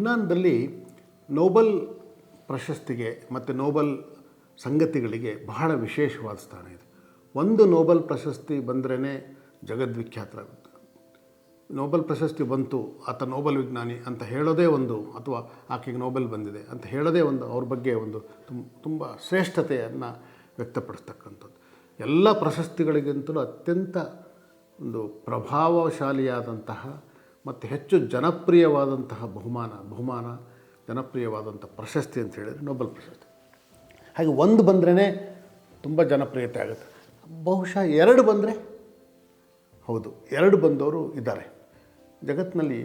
ವಿಜ್ಞಾನದಲ್ಲಿ ನೋಬಲ್ ಪ್ರಶಸ್ತಿಗೆ ಮತ್ತು ನೋಬಲ್ ಸಂಗತಿಗಳಿಗೆ ಬಹಳ ವಿಶೇಷವಾದ ಸ್ಥಾನ ಇದೆ. ಒಂದು ನೋಬಲ್ ಪ್ರಶಸ್ತಿ ಬಂದ್ರೇ ಜಗದ್ವಿಖ್ಯಾತರಾಗುತ್ತೆ ನೋಬಲ್ ಪ್ರಶಸ್ತಿ ಬಂತು, ಆತ ನೋಬಲ್ ವಿಜ್ಞಾನಿ ಅಂತ ಹೇಳೋದೇ ಒಂದು, ಅಥವಾ ಆಕೆಗೆ ನೋಬೆಲ್ ಬಂದಿದೆ ಅಂತ ಹೇಳೋದೇ ಒಂದು, ಅವ್ರ ಬಗ್ಗೆ ಒಂದು ತುಂಬ ತುಂಬ ಶ್ರೇಷ್ಠತೆಯನ್ನು ವ್ಯಕ್ತಪಡಿಸ್ತಕ್ಕಂಥದ್ದು. ಎಲ್ಲ ಪ್ರಶಸ್ತಿಗಳಿಗಿಂತಲೂ ಅತ್ಯಂತ ಒಂದು ಪ್ರಭಾವಶಾಲಿಯಾದಂತಹ ಮತ್ತು ಹೆಚ್ಚು ಜನಪ್ರಿಯವಾದಂತಹ ಬಹುಮಾನ ಬಹುಮಾನ ಜನಪ್ರಿಯವಾದಂಥ ಪ್ರಶಸ್ತಿ ಅಂತ ಹೇಳಿದರೆ ನೊಬೆಲ್ ಪ್ರಶಸ್ತಿ. ಹಾಗೆ ಒಂದು ಬಂದ್ರೇ ತುಂಬ ಜನಪ್ರಿಯತೆ ಆಗುತ್ತೆ. ಬಹುಶಃ ಎರಡು ಬಂದರೆ ಹೌದು, ಎರಡು ಬಂದವರು ಇದ್ದಾರೆ. ಜಗತ್ತಿನಲ್ಲಿ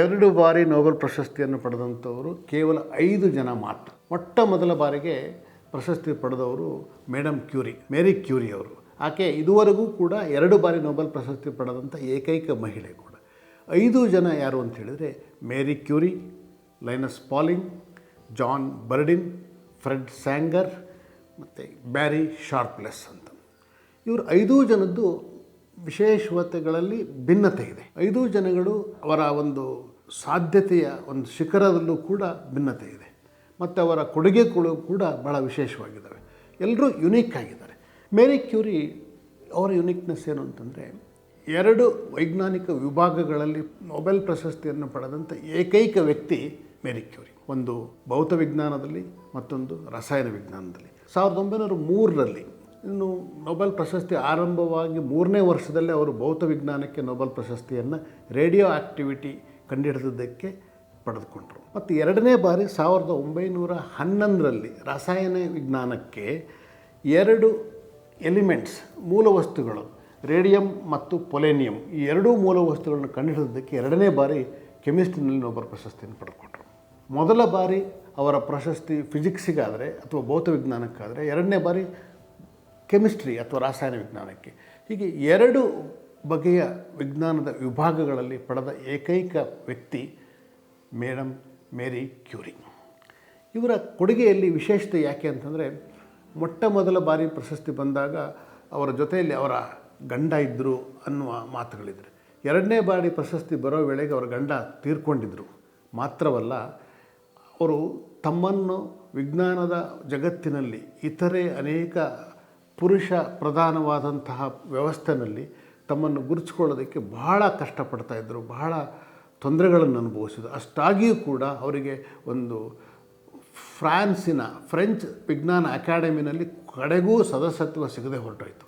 ಎರಡು ಬಾರಿ ನೊಬೆಲ್ ಪ್ರಶಸ್ತಿಯನ್ನು ಪಡೆದಂಥವರು ಕೇವಲ ಐದು ಜನ ಮಾತ್ರ. ಮೊಟ್ಟ ಮೊದಲ ಬಾರಿಗೆ ಪ್ರಶಸ್ತಿ ಪಡೆದವರು ಮೇಡಮ್ ಕ್ಯೂರಿ, ಮೇರಿ ಕ್ಯೂರಿ ಅವರು. ಆಕೆ ಇದುವರೆಗೂ ಕೂಡ ಎರಡು ಬಾರಿ ನೊಬೆಲ್ ಪ್ರಶಸ್ತಿ ಪಡೆದಂಥ ಏಕೈಕ ಮಹಿಳೆ ಕೂಡ. ಐದು ಜನ ಯಾರು ಅಂತ ಹೇಳಿದರೆ Marie Curie, Linus Pauling, John Bardeen, Fred Sanger ಮತ್ತು ಬ್ಯಾರಿ ಶಾರ್ಪ್ಲೆಸ್ ಅಂತ. ಇವರು ಐದೂ ಜನದ್ದು ವಿಶೇಷತೆಗಳಲ್ಲಿ ಭಿನ್ನತೆ ಇದೆ. ಐದು ಜನಗಳು ಅವರ ಒಂದು ಸಾಧ್ಯತೆಯ ಒಂದು ಶಿಖರದಲ್ಲೂ ಕೂಡ ಭಿನ್ನತೆ ಇದೆ. ಮತ್ತು ಅವರ ಕೊಡುಗೆಗಳು ಕೂಡ ಬಹಳ ವಿಶೇಷವಾಗಿದ್ದಾವೆ. ಎಲ್ಲರೂ ಯುನೀಕ್ ಆಗಿದ್ದಾರೆ. ಮೇರಿ ಕ್ಯೂರಿ ಅವರ ಯುನೀಕ್ನೆಸ್ ಏನು ಅಂತಂದರೆ ಎರಡು ವೈಜ್ಞಾನಿಕ ವಿಭಾಗಗಳಲ್ಲಿ ನೊಬೆಲ್ ಪ್ರಶಸ್ತಿಯನ್ನು ಪಡೆದಂಥ ಏಕೈಕ ವ್ಯಕ್ತಿ ಮೇರಿ ಕ್ಯೂರಿ. ಒಂದು ಭೌತ ವಿಜ್ಞಾನದಲ್ಲಿ, ಮತ್ತೊಂದು ರಸಾಯನ ವಿಜ್ಞಾನದಲ್ಲಿ. ಸಾವಿರದ ಒಂಬೈನೂರ ಮೂರರಲ್ಲಿ ಇನ್ನು ನೊಬೆಲ್ ಪ್ರಶಸ್ತಿ ಆರಂಭವಾಗಿ ಮೂರನೇ ವರ್ಷದಲ್ಲೇ ಅವರು ಭೌತ ವಿಜ್ಞಾನಕ್ಕೆ ನೊಬೆಲ್ ಪ್ರಶಸ್ತಿಯನ್ನು ರೇಡಿಯೋ ಆಕ್ಟಿವಿಟಿ ಕಂಡುಹಿಡಿದದ್ದಕ್ಕೆ ಪಡೆದುಕೊಂಡರು. ಮತ್ತು ಎರಡನೇ ಬಾರಿ ಸಾವಿರದ ಒಂಬೈನೂರ ಹನ್ನೊಂದರಲ್ಲಿ ರಸಾಯನ ವಿಜ್ಞಾನಕ್ಕೆ ಎರಡು ಎಲಿಮೆಂಟ್ಸ್ ಮೂಲವಸ್ತುಗಳು ರೇಡಿಯಂ ಮತ್ತು ಪೊಲೇನಿಯಂ ಈ ಎರಡೂ ಮೂಲ ವಸ್ತುಗಳನ್ನು ಕಂಡುಹಿಡಿದಕ್ಕೆ ಎರಡನೇ ಬಾರಿ ಕೆಮಿಸ್ಟ್ರಿನಲ್ಲಿ ನೊಬೆಲ್ ಪ್ರಶಸ್ತಿಯನ್ನು ಪಡೆದುಕೊಂಡರು. ಮೊದಲ ಬಾರಿ ಅವರ ಪ್ರಶಸ್ತಿ ಫಿಸಿಕ್ಸಿಗಾದರೆ ಅಥವಾ ಭೌತವಿಜ್ಞಾನಕ್ಕಾದರೆ ಎರಡನೇ ಬಾರಿ ಕೆಮಿಸ್ಟ್ರಿ ಅಥವಾ ರಾಸಾಯನ ವಿಜ್ಞಾನಕ್ಕೆ. ಹೀಗೆ ಎರಡು ಬಗೆಯ ವಿಜ್ಞಾನದ ವಿಭಾಗಗಳಲ್ಲಿ ಪಡೆದ ಏಕೈಕ ವ್ಯಕ್ತಿ ಮೇಡಮ್ ಮೇರಿ ಕ್ಯೂರಿ. ಇವರ ಕೊಡುಗೆಯಲ್ಲಿ ವಿಶೇಷತೆ ಯಾಕೆ ಅಂತಂದರೆ ಮೊಟ್ಟ ಮೊದಲ ಬಾರಿ ಪ್ರಶಸ್ತಿ ಬಂದಾಗ ಅವರ ಜೊತೆಯಲ್ಲಿ ಅವರ ಗಂಡ ಇದ್ದರು ಅನ್ನುವ ಮಾತುಗಳಿದ್ರೆ. ಎರಡನೇ ಬಾರಿ ಪ್ರಶಸ್ತಿ ಬರೋ ವೇಳೆಗೆ ಅವರ ಗಂಡ ತೀರ್ಕೊಂಡಿದ್ದರು ಮಾತ್ರವಲ್ಲ, ಅವರು ತಮ್ಮನ್ನು ವಿಜ್ಞಾನದ ಜಗತ್ತಿನಲ್ಲಿ ಇತರೆ ಅನೇಕ ಪುರುಷ ಪ್ರಧಾನವಾದಂತಹ ವ್ಯವಸ್ಥೆಯಲ್ಲಿ ತಮ್ಮನ್ನು ಗುರುತಿಸ್ಕೊಳ್ಳೋದಕ್ಕೆ ಬಹಳ ಕಷ್ಟಪಡ್ತಾ ಇದ್ದರು ಬಹಳ ತೊಂದರೆಗಳನ್ನು ಅನುಭವಿಸಿದ್ರು. ಅಷ್ಟಾಗಿಯೂ ಕೂಡ ಅವರಿಗೆ ಒಂದು ಫ್ರಾನ್ಸಿನ ಫ್ರೆಂಚ್ ವಿಜ್ಞಾನ ಅಕಾಡೆಮಿನಲ್ಲಿ ಕಡೆಗೂ ಸದಸ್ಯತ್ವ ಸಿಗದೆ ಹೊರಟೋಯ್ತು.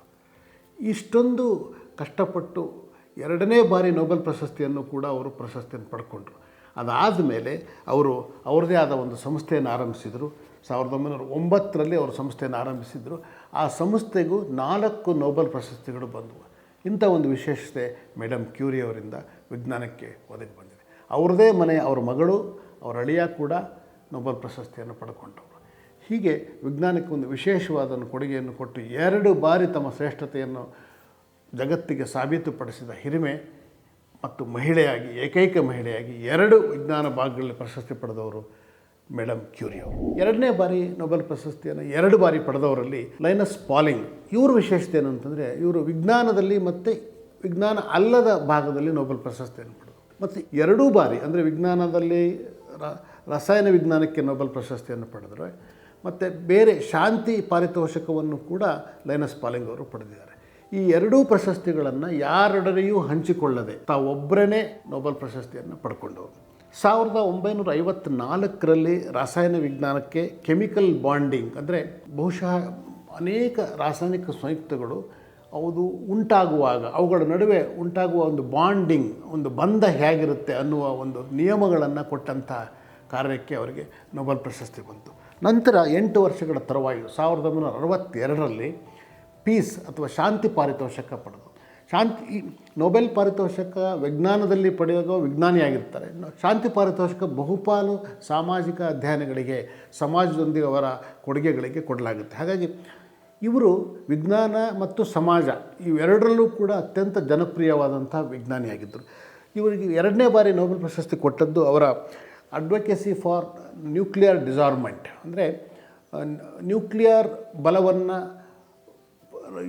ಇಷ್ಟೊಂದು ಕಷ್ಟಪಟ್ಟು ಎರಡನೇ ಬಾರಿ ನೊಬೆಲ್ ಪ್ರಶಸ್ತಿಯನ್ನು ಕೂಡ ಅವರು ಪ್ರಶಸ್ತಿಯನ್ನು ಪಡ್ಕೊಂಡ್ರು. ಅದಾದ ಮೇಲೆ ಅವರು ಅವ್ರದ್ದೇ ಆದ ಒಂದು ಸಂಸ್ಥೆಯನ್ನು ಆರಂಭಿಸಿದರು. ಸಾವಿರದ ಒಂಬೈನೂರ ಒಂಬತ್ತರಲ್ಲಿ ಅವರು ಸಂಸ್ಥೆಯನ್ನು ಆರಂಭಿಸಿದರು. ಆ ಸಂಸ್ಥೆಗೂ ನಾಲ್ಕು ನೊಬೆಲ್ ಪ್ರಶಸ್ತಿಗಳು ಬಂದವು. ಇಂಥ ಒಂದು ವಿಶೇಷತೆ ಮೇಡಮ್ ಕ್ಯೂರಿ ಅವರಿಂದ ವಿಜ್ಞಾನಕ್ಕೆ ಒದಗಿ ಬಂದಿದೆ. ಅವ್ರದ್ದೇ ಮನೆ ಅವರ ಮಗಳು, ಅವರ ಅಳಿಯ ಕೂಡ ನೊಬೆಲ್ ಪ್ರಶಸ್ತಿಯನ್ನು ಪಡ್ಕೊಂಡವರು. ಹೀಗೆ ವಿಜ್ಞಾನಕ್ಕೆ ಒಂದು ವಿಶೇಷವಾದ ಕೊಡುಗೆಯನ್ನು ಕೊಟ್ಟು ಎರಡು ಬಾರಿ ತಮ್ಮ ಶ್ರೇಷ್ಠತೆಯನ್ನು ಜಗತ್ತಿಗೆ ಸಾಬೀತುಪಡಿಸಿದ ಹಿರಿಮೆ ಮತ್ತು ಮಹಿಳೆಯಾಗಿ, ಏಕೈಕ ಮಹಿಳೆಯಾಗಿ ಎರಡು ವಿಜ್ಞಾನ ಭಾಗಗಳಲ್ಲಿ ಪ್ರಶಸ್ತಿ ಪಡೆದವರು ಮೇಡಮ್ ಕ್ಯೂರಿಯೋ ಎರಡನೇ ಬಾರಿ ನೊಬೆಲ್ ಪ್ರಶಸ್ತಿಯನ್ನು ಎರಡು ಬಾರಿ ಪಡೆದವರಲ್ಲಿ ಲೈನಸ್ ಪಾಲಿಂಗ್. ಇವ್ರ ವಿಶೇಷತೆ ಏನು ಅಂತಂದರೆ, ಇವರು ವಿಜ್ಞಾನದಲ್ಲಿ ಮತ್ತು ವಿಜ್ಞಾನ ಅಲ್ಲದ ಭಾಗದಲ್ಲಿ ನೊಬೆಲ್ ಪ್ರಶಸ್ತಿಯನ್ನು ಪಡೆದರು. ಮತ್ತು ಎರಡೂ ಬಾರಿ, ಅಂದರೆ ವಿಜ್ಞಾನದಲ್ಲಿ ರಸಾಯನ ವಿಜ್ಞಾನಕ್ಕೆ ನೊಬೆಲ್ ಪ್ರಶಸ್ತಿಯನ್ನು ಪಡೆದರು ಮತ್ತು ಬೇರೆ ಶಾಂತಿ ಪಾರಿತೋಷಕವನ್ನು ಕೂಡ ಲೈನಸ್ ಪಾಲಿಂಗ್ ಅವರು ಪಡೆದಿದ್ದಾರೆ. ಈ ಎರಡೂ ಪ್ರಶಸ್ತಿಗಳನ್ನು ಯಾರೊಡನೆಯೂ ಹಂಚಿಕೊಳ್ಳದೆ ತಾವೊಬ್ಬರೇ ನೊಬೆಲ್ ಪ್ರಶಸ್ತಿಯನ್ನು ಪಡ್ಕೊಂಡವರು. ಸಾವಿರದ ಒಂಬೈನೂರ ಐವತ್ನಾಲ್ಕರಲ್ಲಿ ರಾಸಾಯನ ವಿಜ್ಞಾನಕ್ಕೆ ಕೆಮಿಕಲ್ ಬಾಂಡಿಂಗ್ ಅಂದರೆ ಬಹುಶಃ ಅನೇಕ ರಾಸಾಯನಿಕ ಸಂಯುಕ್ತಗಳು ಅವು ಉಂಟಾಗುವಾಗ, ಅವುಗಳ ನಡುವೆ ಉಂಟಾಗುವ ಒಂದು ಬಾಂಡಿಂಗ್, ಒಂದು ಬಂಧ ಹೇಗಿರುತ್ತೆ ಅನ್ನುವ ಒಂದು ನಿಯಮಗಳನ್ನು ಕೊಟ್ಟಂಥ ಕಾರ್ಯಕ್ಕೆ ಅವರಿಗೆ ನೊಬೆಲ್ ಪ್ರಶಸ್ತಿ ಬಂತು. ನಂತರ ಎಂಟು ವರ್ಷಗಳ ತರುವಾಯು ಸಾವಿರದ ಒಂಬೈನೂರ ಅರವತ್ತೆರಡರಲ್ಲಿ ಪೀಸ್ ಅಥವಾ ಶಾಂತಿ ಪಾರಿತೋಷಕ ಪಡೆದು. ಶಾಂತಿ, ಈ ನೊಬೆಲ್ ಪಾರಿತೋಷಕ ವಿಜ್ಞಾನದಲ್ಲಿ ಪಡೆಯುವ ವಿಜ್ಞಾನಿಯಾಗಿರ್ತಾರೆ. ಶಾಂತಿ ಪಾರಿತೋಷಕ ಬಹುಪಾಲು ಸಾಮಾಜಿಕ ಅಧ್ಯಯನಗಳಿಗೆ, ಸಮಾಜದೊಂದಿಗೆ ಅವರ ಕೊಡುಗೆಗಳಿಗೆ ಕೊಡಲಾಗುತ್ತೆ. ಹಾಗಾಗಿ ಇವರು ವಿಜ್ಞಾನ ಮತ್ತು ಸಮಾಜ ಇವೆರಡರಲ್ಲೂ ಕೂಡ ಅತ್ಯಂತ ಜನಪ್ರಿಯವಾದಂಥ ವಿಜ್ಞಾನಿಯಾಗಿದ್ದರು. ಇವರಿಗೆ ಎರಡನೇ ಬಾರಿ ನೊಬೆಲ್ ಪ್ರಶಸ್ತಿ ಕೊಟ್ಟದ್ದು ಅವರ ಅಡ್ವೊಕೇಸಿ ಫಾರ್ ನ್ಯೂಕ್ಲಿಯರ್ ಡಿಸಾರ್ಮೆಂಟ್ ಅಂದರೆ ನ್ಯೂಕ್ಲಿಯರ್ ಬಲವನ್ನು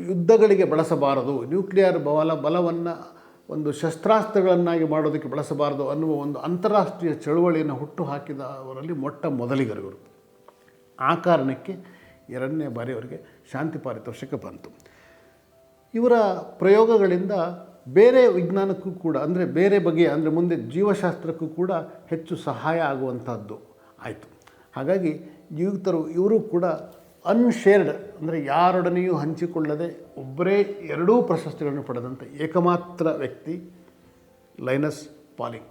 ಯುದ್ಧಗಳಿಗೆ ಬಳಸಬಾರದು ನ್ಯೂಕ್ಲಿಯರ್ ಬಲ, ಬಲವನ್ನು ಒಂದು ಶಸ್ತ್ರಾಸ್ತ್ರಗಳನ್ನಾಗಿ ಮಾಡೋದಕ್ಕೆ ಬಳಸಬಾರದು ಅನ್ನುವ ಒಂದು ಅಂತಾರಾಷ್ಟ್ರೀಯ ಚಳುವಳಿಯನ್ನು ಹುಟ್ಟು ಹಾಕಿದವರಲ್ಲಿ ಮೊಟ್ಟ ಮೊದಲಿಗರು ಇವರು ಆ ಕಾರಣಕ್ಕೆ ಎರಡನೇ ಬಾರಿ ಅವರಿಗೆ ಶಾಂತಿ ಪಾರಿತೋಷಕ ಬಂತು. ಇವರ ಪ್ರಯೋಗಗಳಿಂದ ಬೇರೆ ವಿಜ್ಞಾನಕ್ಕೂ ಕೂಡ, ಅಂದರೆ ಬೇರೆ ಬಗೆಯ ಅಂದರೆ ಮುಂದೆ ಜೀವಶಾಸ್ತ್ರಕ್ಕೂ ಕೂಡ ಹೆಚ್ಚು ಸಹಾಯ ಆಗುವಂಥದ್ದು. ಆಯಿತು. ಹಾಗಾಗಿ ಯುವಕರು ಇವರು ಕೂಡ ಅನ್ಶೇರ್ಡ್ ಅಂದರೆ ಯಾರೊಡನೆಯೂ ಹಂಚಿಕೊಳ್ಳದೆ ಒಬ್ಬರೇ ಎರಡೂ ಪ್ರಶಸ್ತಿಗಳನ್ನು ಪಡೆದಂಥ ಏಕಮಾತ್ರ ವ್ಯಕ್ತಿ ಲೈನಸ್ ಪಾಲಿಂಗ್.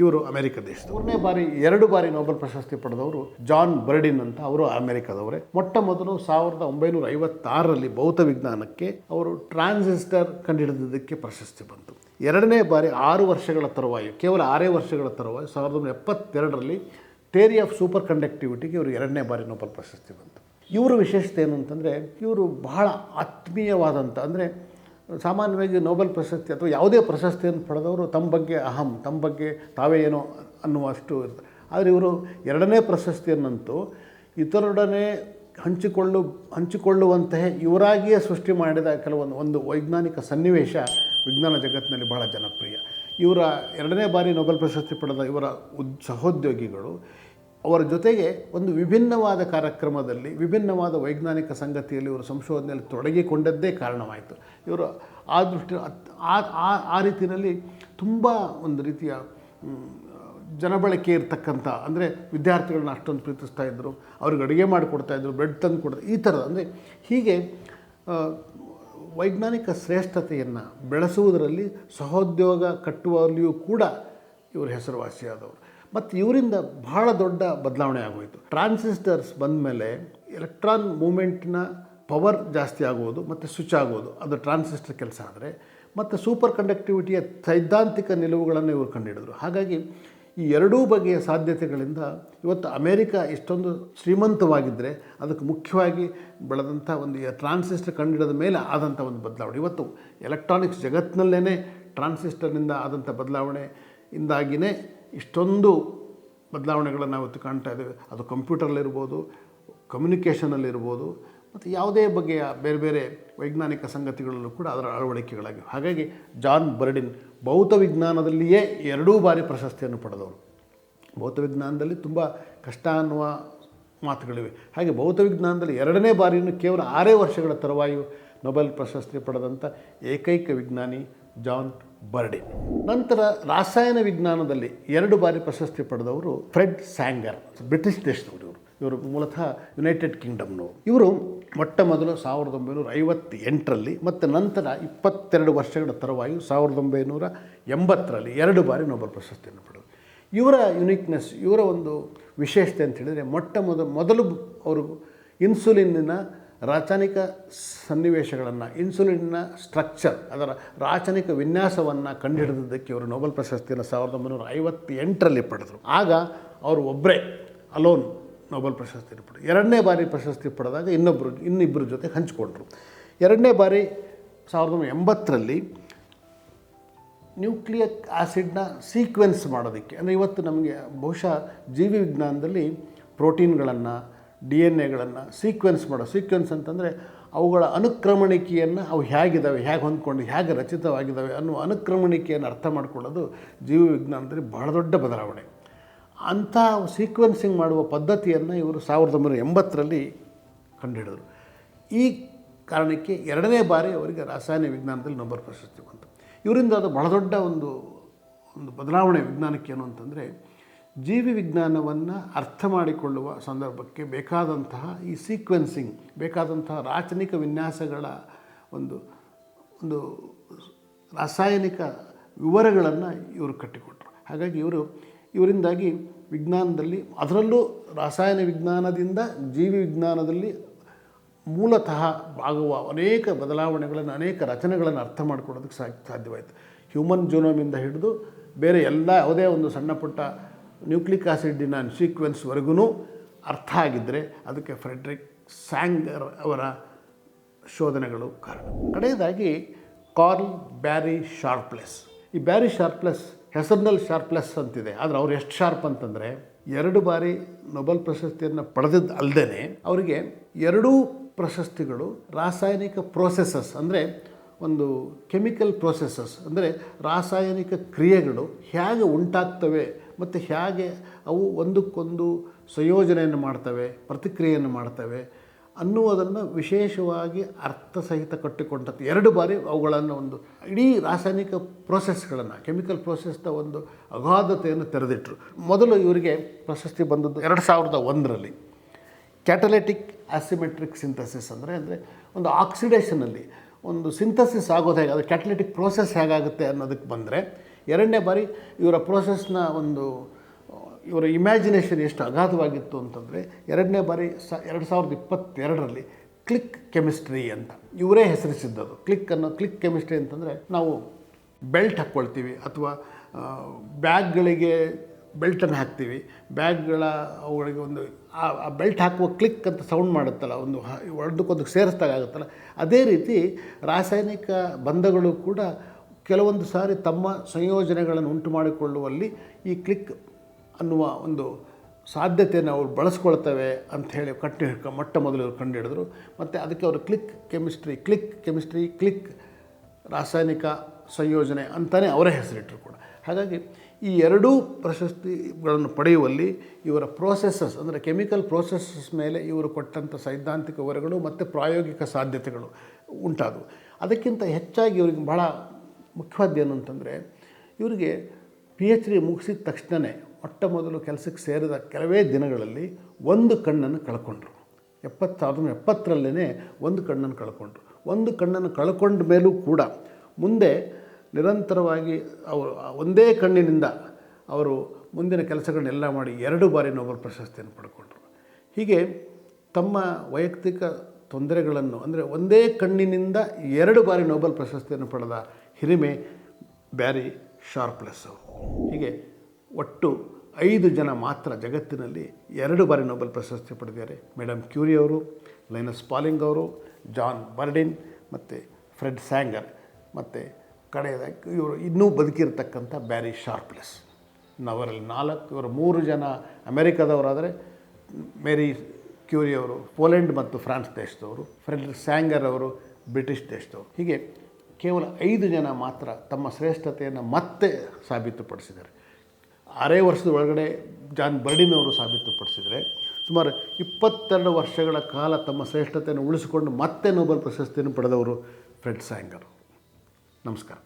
ಇವರು ಅಮೆರಿಕ ದೇಶದ ಮೂರನೇ ಬಾರಿ, ಎರಡು ಬಾರಿ ನೊಬೆಲ್ ಪ್ರಶಸ್ತಿ ಪಡೆದವರು ಜಾನ್ ಬರ್ಡಿನ್ ಅಂತ ಅವರು ಅಮೆರಿಕದವರೇ. ಮೊಟ್ಟ ಮೊದಲು ಸಾವಿರದ ಒಂಬೈನೂರ ಐವತ್ತಾರರಲ್ಲಿ ಭೌತ ವಿಜ್ಞಾನಕ್ಕೆ ಅವರು ಟ್ರಾನ್ಸಿಸ್ಟರ್ ಕಂಡುಹಿಡಿದಿದ್ದಕ್ಕೆ ಪ್ರಶಸ್ತಿ ಬಂತು. ಎರಡನೇ ಬಾರಿ ಆರು ವರ್ಷಗಳ ತರುವಾಯ, ಕೇವಲ ಆರೇ ವರ್ಷಗಳ ತರುವಾಯ ಸಾವಿರದ ಒಂಬೈನೂರ ಎಪ್ಪತ್ತೆರಡರಲ್ಲಿ ಥೇರಿ ಆಫ್ ಸೂಪರ್ ಕಂಡಕ್ಟಿವಿಟಿಗೆ ಇವರು ಎರಡನೇ ಬಾರಿ ನೊಬೆಲ್ ಪ್ರಶಸ್ತಿ ಬಂತು. ಇವರ ವಿಶೇಷತೆ ಏನು ಅಂತಂದರೆ, ಇವರು ಬಹಳ ಆತ್ಮೀಯವಾದಂಥ, ಅಂದರೆ ಸಾಮಾನ್ಯವಾಗಿ ನೊಬೆಲ್ ಪ್ರಶಸ್ತಿ ಅಥವಾ ಯಾವುದೇ ಪ್ರಶಸ್ತಿಯನ್ನು ಪಡೆದವರು ತಮ್ಮ ಬಗ್ಗೆ ಅಹಂ, ತಮ್ಮ ಬಗ್ಗೆ ತಾವೇ ಏನೋ ಅನ್ನುವಷ್ಟು ಇರ್ತದೆ. ಆದರೆ ಇವರು ಎರಡನೇ ಪ್ರಶಸ್ತಿಯನ್ನಂತೂ ಇತರೊಡನೆ ಹಂಚಿಕೊಳ್ಳು ಹಂಚಿಕೊಳ್ಳುವಂತಹ ಇವರಾಗಿಯೇ ಸೃಷ್ಟಿ ಮಾಡಿದ ಕೆಲವೊಂದು, ಒಂದು ವೈಜ್ಞಾನಿಕ ಸನ್ನಿವೇಶ ವಿಜ್ಞಾನ ಜಗತ್ತಿನಲ್ಲಿ ಬಹಳ ಜನಪ್ರಿಯ. ಇವರ ಎರಡನೇ ಬಾರಿ ನೊಬೆಲ್ ಪ್ರಶಸ್ತಿ ಪಡೆದ ಇವರ ಉದ್, ಸಹೋದ್ಯೋಗಿಗಳು ಅವರ ಜೊತೆಗೆ ಒಂದು ವಿಭಿನ್ನವಾದ ಕಾರ್ಯಕ್ರಮದಲ್ಲಿ, ವಿಭಿನ್ನವಾದ ವೈಜ್ಞಾನಿಕ ಸಂಗತಿಯಲ್ಲಿ ಇವರು ಸಂಶೋಧನೆಯಲ್ಲಿ ತೊಡಗಿಕೊಂಡದ್ದೇ ಕಾರಣವಾಯಿತು. ಇವರು ಆ ದೃಷ್ಟಿ, ಆ ರೀತಿಯಲ್ಲಿ ತುಂಬ ಒಂದು ರೀತಿಯ ಜನಬಳಕೆ ಇರತಕ್ಕಂಥ, ಅಂದರೆ ವಿದ್ಯಾರ್ಥಿಗಳನ್ನ ಅಷ್ಟೊಂದು ಪ್ರೀತಿಸ್ತಾ ಇದ್ದರು ಅವ್ರಿಗೆ ಅಡುಗೆ ಮಾಡಿಕೊಡ್ತಾಯಿದ್ರು ಬ್ರೆಡ್ ತಂದು ಕೊಡ್ತಾ ಈ ಥರದ, ಅಂದರೆ ಹೀಗೆ ವೈಜ್ಞಾನಿಕ ಶ್ರೇಷ್ಠತೆಯನ್ನು ಬೆಳೆಸುವುದರಲ್ಲಿ ಸಹೋದ್ಯೋಗ ಕಟ್ಟುವಲ್ಲಿಯೂ ಕೂಡ ಇವರು ಹೆಸರುವಾಸಿಯಾದವರು. ಮತ್ತು ಇವರಿಂದ ಬಹಳ ದೊಡ್ಡ ಬದಲಾವಣೆ ಆಗೋಯಿತು. ಟ್ರಾನ್ಸಿಸ್ಟರ್ಸ್ ಬಂದ ಮೇಲೆ ಎಲೆಕ್ಟ್ರಾನ್ ಮೂಮೆಂಟ್ನ ಪವರ್ ಜಾಸ್ತಿ ಆಗುವುದು ಮತ್ತು ಸ್ವಿಚ್ ಆಗೋದು, ಅದು ಟ್ರಾನ್ಸಿಸ್ಟರ್ ಕೆಲಸ ಆದರೆ, ಮತ್ತು ಸೂಪರ್ ಕಂಡಕ್ಟಿವಿಟಿಯ ಸೈದ್ಧಾಂತಿಕ ನಿಲುವುಗಳನ್ನು ಇವರು ಕಂಡುಹಿಡಿದರು ಹಾಗಾಗಿ ಈ ಎರಡೂ ಬಗೆಯ ಸಾಧ್ಯತೆಗಳಿಂದ ಇವತ್ತು ಅಮೇರಿಕ ಇಷ್ಟೊಂದು ಶ್ರೀಮಂತವಾಗಿದ್ದರೆ ಅದಕ್ಕೆ ಮುಖ್ಯವಾಗಿ ಬೆಳೆದಂಥ ಒಂದು ಟ್ರಾನ್ಸಿಸ್ಟರ್ ಕಂಡುಹಿಡಿದ ಮೇಲೆ ಆದಂಥ ಒಂದು ಬದಲಾವಣೆ. ಇವತ್ತು ಎಲೆಕ್ಟ್ರಾನಿಕ್ಸ್ ಜಗತ್ತಿನಲ್ಲೇ ಟ್ರಾನ್ಸಿಸ್ಟರ್ನಿಂದ ಆದಂಥ ಬದಲಾವಣೆಯಿಂದಾಗಿಯೇ ಇಷ್ಟೊಂದು ಬದಲಾವಣೆಗಳನ್ನು ಇವತ್ತು ಕಾಣ್ತಾ ಇದ್ದೇವೆ. ಅದು ಕಂಪ್ಯೂಟರ್ಲಿರ್ಬೋದು ಕಮ್ಯುನಿಕೇಷನಲ್ಲಿರ್ಬೋದು, ಮತ್ತು ಯಾವುದೇ ಬಗೆಯ ಬೇರೆ ಬೇರೆ ವೈಜ್ಞಾನಿಕ ಸಂಗತಿಗಳಲ್ಲೂ ಕೂಡ ಅದರ ಅಳವಡಿಕೆಗಳಾಗಿವೆ. ಹಾಗಾಗಿ ಜಾನ್ ಬರ್ಡಿನ್ ಭೌತ ವಿಜ್ಞಾನದಲ್ಲಿಯೇ ಎರಡೂ ಬಾರಿ ಪ್ರಶಸ್ತಿಯನ್ನು ಪಡೆದವರು. ಭೌತ ವಿಜ್ಞಾನದಲ್ಲಿ ತುಂಬ ಕಷ್ಟ ಅನ್ನುವ ಮಾತುಗಳಿವೆ. ಹಾಗೆ ಭೌತ ವಿಜ್ಞಾನದಲ್ಲಿ ಎರಡನೇ ಬಾರಿಯನ್ನು ಕೇವಲ ಆರೇ ವರ್ಷಗಳ ತರುವಾಯು ನೊಬೆಲ್ ಪ್ರಶಸ್ತಿ ಪಡೆದಂಥ ಏಕೈಕ ವಿಜ್ಞಾನಿ ಜಾನ್ ಬರ್ಡಿನ್ ನಂತರ ರಾಸಾಯನ ವಿಜ್ಞಾನದಲ್ಲಿ ಎರಡು ಬಾರಿ ಪ್ರಶಸ್ತಿ ಪಡೆದವರು ಫ್ರೆಡ್ ಸ್ಯಾಂಗರ್, ಬ್ರಿಟಿಷ್ ದೇಶದವರು ಇವರು. ಇವರು ಮೂಲತಃ ಯುನೈಟೆಡ್ ಕಿಂಗ್ಡಮ್ನವರು. ಇವರು ಮೊಟ್ಟ ಮೊದಲು ಸಾವಿರದ ಒಂಬೈನೂರ ಐವತ್ತೆಂಟರಲ್ಲಿ ಮತ್ತು ನಂತರ ಇಪ್ಪತ್ತೆರಡು ವರ್ಷಗಳ ತರುವಾಯು ಸಾವಿರದ ಒಂಬೈನೂರ ಎಂಬತ್ತರಲ್ಲಿ ಎರಡು ಬಾರಿ ನೊಬೆಲ್ ಪ್ರಶಸ್ತಿಯನ್ನು ಪಡೆದರು. ಇವರ ಯುನಿಕ್ನೆಸ್, ಇವರ ಒಂದು ವಿಶೇಷತೆ ಅಂತ ಹೇಳಿದರೆ ಮೊಟ್ಟ ಮೊದಲು ಮೊದಲು ಅವರು ಇನ್ಸುಲಿನ್ನ ರಾಸಾಯನಿಕ ಸನ್ನಿವೇಶಗಳನ್ನು ಇನ್ಸುಲಿನ್ನ ಸ್ಟ್ರಕ್ಚರ್ ಅದರ ರಾಚನಿಕ ವಿನ್ಯಾಸವನ್ನು ಕಂಡುಹಿಡಿದಿದ್ದಕ್ಕೆ ಇವರು ನೊಬೆಲ್ ಪ್ರಶಸ್ತಿಯನ್ನು ಸಾವಿರದ ಒಂಬೈನೂರ ಐವತ್ತೆಂಟರಲ್ಲಿ ಪಡೆದರು. ಆಗ ಅವರು ಒಬ್ಬರೇ ಅಲೋನ್ ನೊಬೆಲ್ ಪ್ರಶಸ್ತಿ ಪಡೆದರು. ಎರಡನೇ ಬಾರಿ ಪ್ರಶಸ್ತಿ ಪಡೆದಾಗ ಇನ್ನೊಬ್ಬರು ಇನ್ನಿಬ್ಬರ ಜೊತೆ ಹಂಚಿಕೊಂಡ್ರು. ಎರಡನೇ ಬಾರಿ ಸಾವಿರದ ಒಂಬೈನೂರ ಎಂಬತ್ತರಲ್ಲಿ ನ್ಯೂಕ್ಲಿಯಕ್ ಆ್ಯಸಿಡ್ನ ಸೀಕ್ವೆನ್ಸ್ ಮಾಡೋದಕ್ಕೆ, ಅಂದರೆ ಇವತ್ತು ನಮಗೆ ಬಹುಶಃ ಜೀವಿ ವಿಜ್ಞಾನದಲ್ಲಿ ಪ್ರೋಟೀನ್ಗಳನ್ನು ಡಿ ಎನ್ ಎಗಳನ್ನು ಸೀಕ್ವೆನ್ಸ್ ಮಾಡೋ ಸೀಕ್ವೆನ್ಸ್ ಅಂತಂದರೆ ಅವುಗಳ ಅನುಕ್ರಮಣಿಕೆಯನ್ನು ಅವು ಹೇಗಿದ್ದಾವೆ ಹೇಗೆ ಹೊಂದ್ಕೊಂಡು ಹೇಗೆ ರಚಿತವಾಗಿದ್ದಾವೆ ಅನ್ನುವ ಅನುಕ್ರಮಣಿಕೆಯನ್ನು ಅರ್ಥ ಮಾಡ್ಕೊಳ್ಳೋದು ಜೀವ ವಿಜ್ಞಾನದಲ್ಲಿ ಬಹಳ ದೊಡ್ಡ ಬದಲಾವಣೆ. ಅಂಥ ಸೀಕ್ವೆನ್ಸಿಂಗ್ ಮಾಡುವ ಪದ್ಧತಿಯನ್ನು ಇವರು ಸಾವಿರದ ಒಂಬೈನೂರ ಎಂಬತ್ತರಲ್ಲಿ ಕಂಡುಹಿಡಿದರು. ಈ ಕಾರಣಕ್ಕೆ ಎರಡನೇ ಬಾರಿ ಅವರಿಗೆ ರಾಸಾಯನಿಕ ವಿಜ್ಞಾನದಲ್ಲಿ ನೊಬೆಲ್ ಪ್ರಶಸ್ತಿ ಬಂತು. ಇವರಿಂದ ಅದು ಬಹಳ ದೊಡ್ಡ ಒಂದು ಒಂದು ಬದಲಾವಣೆ ವಿಜ್ಞಾನಕ್ಕೆ ಏನು ಅಂತಂದರೆ ಜೀವಿ ವಿಜ್ಞಾನವನ್ನು ಅರ್ಥ ಮಾಡಿಕೊಳ್ಳುವ ಸಂದರ್ಭಕ್ಕೆ ಬೇಕಾದಂತಹ ಈ ಸೀಕ್ವೆನ್ಸಿಂಗ್ ಬೇಕಾದಂತಹ ರಾಚನಿಕ ವಿನ್ಯಾಸಗಳ ಒಂದು ಒಂದು ರಾಸಾಯನಿಕ ವಿವರಗಳನ್ನು ಇವರು ಕಟ್ಟಿಕೊಟ್ರು. ಹಾಗಾಗಿ ಇವರು, ಇವರಿಂದಾಗಿ ವಿಜ್ಞಾನದಲ್ಲಿ, ಅದರಲ್ಲೂ ರಾಸಾಯನ ವಿಜ್ಞಾನದಿಂದ ಜೀವಿ ವಿಜ್ಞಾನದಲ್ಲಿ ಮೂಲತಃ ಆಗುವ ಅನೇಕ ಬದಲಾವಣೆಗಳನ್ನು, ಅನೇಕ ರಚನೆಗಳನ್ನು ಅರ್ಥ ಮಾಡ್ಕೊಳ್ಳೋದಕ್ಕೆ ಸಾಧ್ಯವಾಯಿತು. ಹ್ಯೂಮನ್ ಜೋನೋಮಿಂದ ಹಿಡಿದು ಬೇರೆ ಎಲ್ಲ, ಯಾವುದೇ ಒಂದು ಸಣ್ಣ ಪುಟ್ಟ ನ್ಯೂಕ್ಲಿಕ್ ಆಸಿಡಿನ ಸೀಕ್ವೆನ್ಸ್ವರೆಗೂ ಅರ್ಥ ಆಗಿದ್ದರೆ ಅದಕ್ಕೆ ಫ್ರೆಡ್ರಿಕ್ ಸ್ಯಾಂಗರ್ ಅವರ ಶೋಧನೆಗಳು ಕಾರಣ. ಕಡೆಯದಾಗಿ ಕಾರ್ಲ್ ಬ್ಯಾರಿ ಶಾರ್ಪ್ಲೆಸ್. ಈ ಬ್ಯಾರಿ ಶಾರ್ಪ್ಲೆಸ್ ಹೆಸರಿನಲ್ಲಿ ಶಾರ್ಪ್ಲೆಸ್ ಅಂತಿದೆ. ಆದರೆ ಅವ್ರು ಎಷ್ಟು ಶಾರ್ಪ್ ಅಂತಂದರೆ ಎರಡು ಬಾರಿ ನೊಬೆಲ್ ಪ್ರಶಸ್ತಿಯನ್ನು ಪಡೆದಿದ್ದು ಅಲ್ಲದೆ ಅವರಿಗೆ ಎರಡೂ ಪ್ರಶಸ್ತಿಗಳು ರಾಸಾಯನಿಕ ಪ್ರೋಸೆಸಸ್ ಅಂದರೆ ಒಂದು ಕೆಮಿಕಲ್ ಪ್ರೋಸೆಸಸ್ ಅಂದರೆ ರಾಸಾಯನಿಕ ಕ್ರಿಯೆಗಳು ಹೇಗೆ ಉಂಟಾಗ್ತವೆ ಮತ್ತು ಹೇಗೆ ಅವು ಒಂದಕ್ಕೊಂದು ಸಂಯೋಜನೆಯನ್ನು ಮಾಡ್ತವೆ, ಪ್ರತಿಕ್ರಿಯೆಯನ್ನು ಮಾಡ್ತವೆ ಅನ್ನುವುದನ್ನು ವಿಶೇಷವಾಗಿ ಅರ್ಥಸಹಿತ ಕಟ್ಟಿಕೊಂಡದ್ದು. ಎರಡು ಬಾರಿ ಅವುಗಳನ್ನು ಒಂದು ಇಡೀ ರಾಸಾಯನಿಕ ಪ್ರೋಸೆಸ್ಗಳನ್ನು ಕೆಮಿಕಲ್ ಪ್ರೋಸೆಸ್ನ ಒಂದು ಅಗಾಧತೆಯನ್ನು ತೆರೆದಿಟ್ಟರು ಮೊದಲು ಇವರಿಗೆ ಪ್ರಶಸ್ತಿ ಬಂದದ್ದು ಎರಡು ಸಾವಿರದ ಒಂದರಲ್ಲಿ. ಕ್ಯಾಟಲೆಟಿಕ್ ಆಸಿಮೆಟ್ರಿಕ್ ಸಿಂಥಸಿಸ್ ಅಂದರೆ ಅಂದರೆ ಒಂದು ಆಕ್ಸಿಡೇಷನಲ್ಲಿ ಒಂದು ಸಿಂಥಸಿಸ್ ಆಗೋದು ಹೇಗೆ, ಅದು ಕ್ಯಾಟಲೆಟಿಕ್ ಪ್ರೋಸೆಸ್ ಹೇಗಾಗುತ್ತೆ ಅನ್ನೋದಕ್ಕೆ ಬಂದರೆ ಎರಡನೇ ಬಾರಿ ಇವರ ಪ್ರೋಸೆಸ್ನ ಒಂದು, ಇವರ ಇಮ್ಯಾಜಿನೇಷನ್ ಎಷ್ಟು ಅಗಾಧವಾಗಿತ್ತು ಅಂತಂದರೆ ಎರಡನೇ ಬಾರಿ ಸ, ಎರಡು ಸಾವಿರದ ಇಪ್ಪತ್ತೆರಡರಲ್ಲಿ ಕ್ಲಿಕ್ ಕೆಮಿಸ್ಟ್ರಿ ಅಂತ. ಇವರೇ ಹೆಸರಿಸಿದ್ದದು. ಕ್ಲಿಕ್ ಅನ್ನೋ ಕ್ಲಿಕ್ ಕೆಮಿಸ್ಟ್ರಿ ಅಂತಂದರೆ ನಾವು ಬೆಲ್ಟ್ ಹಾಕ್ಕೊಳ್ತೀವಿ ಅಥವಾ ಬ್ಯಾಗ್ಗಳಿಗೆ ಬೆಲ್ಟನ್ನು ಹಾಕ್ತೀವಿ. ಬ್ಯಾಗ್ಗಳ ಅವುಗಳಿಗೆ ಒಂದು, ಆ ಬೆಲ್ಟ್ ಹಾಕುವ ಕ್ಲಿಕ್ ಅಂತ ಸೌಂಡ್ ಮಾಡುತ್ತಲ್ಲ, ಒಂದು ಒಂದಕ್ಕೊಂದಕ್ಕೆ ಸೇರಿಸ್ದಾಗ ಆಗುತ್ತಲ್ಲ, ಅದೇ ರೀತಿ ರಾಸಾಯನಿಕ ಬಂಧಗಳು ಕೂಡ ಕೆಲವೊಂದು ಸಾರಿ ತಮ್ಮ ಸಂಯೋಜನೆಗಳನ್ನು ಉಂಟು ಮಾಡಿಕೊಳ್ಳುವಲ್ಲಿ ಈ ಕ್ಲಿಕ್ ಅನ್ನುವ ಒಂದು ಸಾಧ್ಯತೆಯನ್ನು ಅವರು ಬಳಸ್ಕೊಳ್ತವೆ ಅಂಥೇಳಿ ಕಟ್ಟಿ ಮೊಟ್ಟ ಮೊದಲು ಅವರು ಕಂಡುಹಿಡಿದ್ರು. ಮತ್ತು ಅದಕ್ಕೆ ಅವರು click chemistry click chemistry, click ರಾಸಾಯನಿಕ ಸಂಯೋಜನೆ ಅಂತಲೇ ಅವರೇ ಹೆಸರಿಟ್ಟರು ಕೂಡ. ಹಾಗಾಗಿ ಈ ಎರಡೂ ಪ್ರಶಸ್ತಿಗಳನ್ನು ಪಡೆಯುವಲ್ಲಿ ಇವರ ಪ್ರೋಸೆಸಸ್ ಅಂದರೆ ಕೆಮಿಕಲ್ ಪ್ರೋಸೆಸಸ್ ಮೇಲೆ ಇವರು ಕೊಟ್ಟಂಥ ಸೈದ್ಧಾಂತಿಕ ವರಗಳು ಮತ್ತು ಪ್ರಾಯೋಗಿಕ ಸಾಧ್ಯತೆಗಳು ಉಂಟಾದವು. ಅದಕ್ಕಿಂತ ಹೆಚ್ಚಾಗಿ ಇವರಿಗೆ ಬಹಳ ಮುಖ್ಯವಾದ್ದು ಏನು ಅಂತಂದರೆ ಇವರಿಗೆ ಪಿ ಎಚ್ ಡಿ ಮುಗಿಸಿದ ತಕ್ಷಣವೇ ಮೊಟ್ಟ ಮೊದಲು ಕೆಲಸಕ್ಕೆ ಸೇರಿದ ಕೆಲವೇ ದಿನಗಳಲ್ಲಿ ಒಂದು ಕಣ್ಣನ್ನು ಕಳ್ಕೊಂಡ್ರು. ಎಪ್ಪತ್ತು ಸಾವಿರದ ಎಪ್ಪತ್ತರಲ್ಲೇ ಒಂದು ಕಣ್ಣನ್ನು ಕಳ್ಕೊಂಡ್ರು. ಒಂದು ಕಣ್ಣನ್ನು ಕಳ್ಕೊಂಡ ಮೇಲೂ ಕೂಡ ಮುಂದೆ ನಿರಂತರವಾಗಿ ಅವರು ಒಂದೇ ಕಣ್ಣಿನಿಂದ ಅವರು ಮುಂದಿನ ಕೆಲಸಗಳನ್ನೆಲ್ಲ ಮಾಡಿ ಎರಡು ಬಾರಿ ನೊಬೆಲ್ ಪ್ರಶಸ್ತಿಯನ್ನು ಪಡ್ಕೊಂಡ್ರು. ಹೀಗೆ ತಮ್ಮ ವೈಯಕ್ತಿಕ ತೊಂದರೆಗಳನ್ನು, ಅಂದರೆ ಒಂದೇ ಕಣ್ಣಿನಿಂದ ಎರಡು ಬಾರಿ ನೊಬೆಲ್ ಪ್ರಶಸ್ತಿಯನ್ನು ಪಡೆದ ಹಿರಿಮೆ ಬ್ಯಾರಿ ಶಾರ್ಪ್ಲೆಸ್ ಹೀಗೆ ಒಟ್ಟು ಐದು ಜನ ಮಾತ್ರ ಜಗತ್ತಿನಲ್ಲಿ ಎರಡು ಬಾರಿ ನೊಬೆಲ್ ಪ್ರಶಸ್ತಿ ಪಡೆದಿದ್ದಾರೆ. ಮೇಡಮ್ ಕ್ಯೂರಿ ಅವರು, ಲೈನಸ್ ಪಾಲಿಂಗ್ ಅವರು, ಜಾನ್ ಬರ್ಡಿನ್ ಮತ್ತು ಫ್ರೆಡ್ ಸ್ಯಾಂಗರ್ ಮತ್ತು ಕಡೆಯದಾಗಿ ಇವರು ಇನ್ನೂ ಬದುಕಿರತಕ್ಕಂಥ ಬ್ಯಾರಿ ಶಾರ್ಪ್ಲೆಸ್ ನವರಲ್ಲಿ ನಾಲ್ಕು, ಇವರು ಮೂರು ಜನ ಅಮೇರಿಕಾದವರಾದರೆ ಮೇರಿ ಕ್ಯೂರಿ ಅವರು, ಪೋಲೆಂಡ್ ಮತ್ತು ಫ್ರಾನ್ಸ್ ದೇಶದವರು, ಫ್ರೆಡ್ ಸ್ಯಾಂಗರ್ ಅವರು, ಬ್ರಿಟಿಷ್ ದೇಶದವರು. ಹೀಗೆ ಕೇವಲ ಐದು ಜನ ಮಾತ್ರ ತಮ್ಮ ಶ್ರೇಷ್ಠತೆಯನ್ನು ಮತ್ತೆ ಸಾಬೀತುಪಡಿಸಿದ್ದಾರೆ. ಆರೇ ವರ್ಷದ ಒಳಗಡೆ ಜಾನ್ ಬರ್ಡಿನ್ ಅವರು ಸಾಬೀತುಪಡಿಸಿದರೆ, ಸುಮಾರು ಇಪ್ಪತ್ತೆರಡು ವರ್ಷಗಳ ಕಾಲ ತಮ್ಮ ಶ್ರೇಷ್ಠತೆಯನ್ನು ಉಳಿಸಿಕೊಂಡು ಮತ್ತೆ ನೊಬೆಲ್ ಪ್ರಶಸ್ತಿಯನ್ನು ಪಡೆದವರು ಫ್ರೆಡ್ ಸ್ಯಾಂಗರ್. ನಮಸ್ಕಾರ.